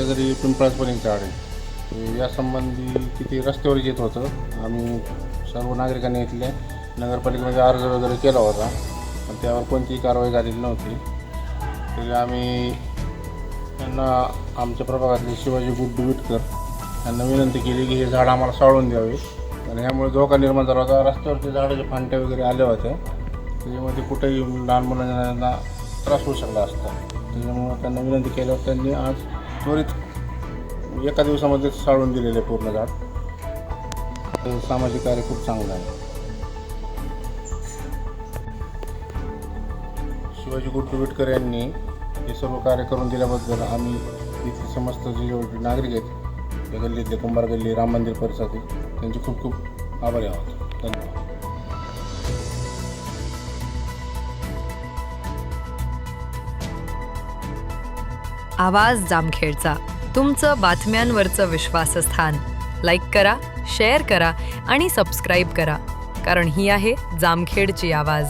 पिंपळाचपर्यंत झाड आहे ते यासंबंधी किती रस्त्यावर येत होतं आम्ही सर्व नागरिकांनी इथल्या नगरपालिकेमध्ये अर्ज वगैरे केला होता पण त्यावर कोणतीही कारवाई झालेली नव्हती. तरी आम्ही त्यांना आमच्या प्रभागातले शिवाजी गुड्डू विटकर यांना विनंती केली की हे झाड आम्हाला साळून द्यावे. आणि ह्यामुळे धोका निर्माण झाला होता. रस्त्यावरती झाडाचे फांट्या वगैरे आल्या होत्या. त्याच्यामध्ये कुठेही लहान मुलांना त्रास होऊ शकला असता. त्याच्यामुळं त्यांना विनंती केल्यावर त्यांनी आज त्वरित एका दिवसामध्ये साळून दिलेले पूर्ण झाड. सामाजिक कार्य खूप चांगलं आहे. शिवाजी गुड्डू यांनी हे सर्व कार्य करून दिल्याबद्दल आम्ही इथे समस्त जे नागरिक आहेत या गल्लीतले कुंभार गल्ली राम मंदिर परिसरातील त्यांचे खूप खूप आभारी आहोत. धन्यवाद. आवाज जामखेडचा. तुमचं बातम्यांवरचं विश्वासस्थान. लाईक करा शेअर करा आणि सबस्क्राईब करा. कारण ही आहे जामखेडची आवाज.